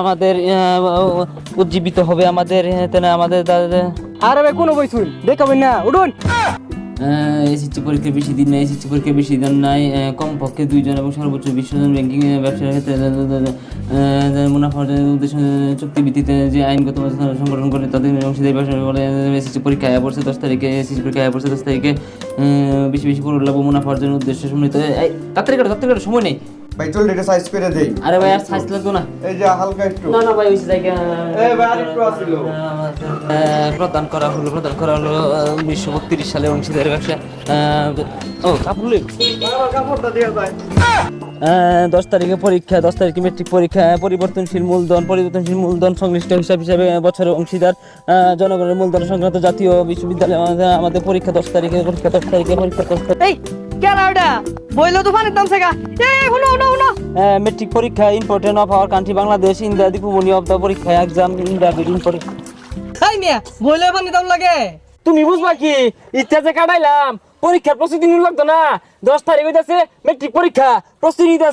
আমাদের উজ্জীবিত হবে আমাদের আমাদের আরে ভাই কোনো বই শুন দেখাবেন না উঠুন। এসএসসি পরীক্ষা বেশি দিন নাই এসএসসি পরীক্ষা বেশি দিন নাই কমপক্ষে দুইজন এবং সর্বোচ্চ বিশ জন ব্যাংকিং ব্যবসার ক্ষেত্রে মুনাফা অর্জনের উদ্দেশ্য চুক্তি ভিত্তিতে যে আইনগত সংগঠন করে তাদের অংশীদারি ব্যবসা বলে এসএসসি পরীক্ষা আয়া পড়ছে দশ তারিখে এসএসসি পরীক্ষা আয়া পড়ছে দশ তারিখে বেশি বেশি করে লাভ মুনাফা অর্জনের উদ্দেশ্য সম্মিলিত তাড়াতাড়ি করো তাড়াতাড়ি সময় নেই। ভাই চল এটা সাইজ করে দেই। আরে ভাই আর সাইজ লাগতো না। এই যে হালকা একটু। না না ভাই ওই জায়গা এই ভাই, আরেকটু আছিল। প্রদান করা হলো প্রদান করা হলো উনিশশো বত্রিশ সালে অংশীদারি ব্যবসা। ও কাপড় লই। আমার কাপড়টা দিয়ে যায় দশ তারিখে পরীক্ষা দশ তারিখে মেট্রিক পরীক্ষা পরিবর্তনশীল মূলধন পরিবর্তনশীল মূলধন সংশ্লিষ্ট হিসাব হিসাবে বছরের অংশীদার জনগণের মূলধন সংক্রান্ত জাতীয় বিশ্ববিদ্যালয় আমাদের- পরীক্ষা দশ তারিখে পরীক্ষা দশ তারিখে পরীক্ষা দশ তারিখে। বইলো তো পানির দাম সেগা। এ হুনো হুনো হুনো। মেট্রিক পরীক্ষা important of our country Bangladesh India Dipu Moni of the পরীক্ষা এক্সাম ইন্ডিয়া বিডিং পরীক্ষা। এই মিয়া বইলে পানির দাম লাগে। তুমি বুঝবা কি? ইচ্ছা যে কাটাইলাম পরীক্ষার প্রস্তুতি নিতে লাগতো না। দশ তারিখ হইতাছে মেট্রিক পরীক্ষা প্রস্তুতি নিতে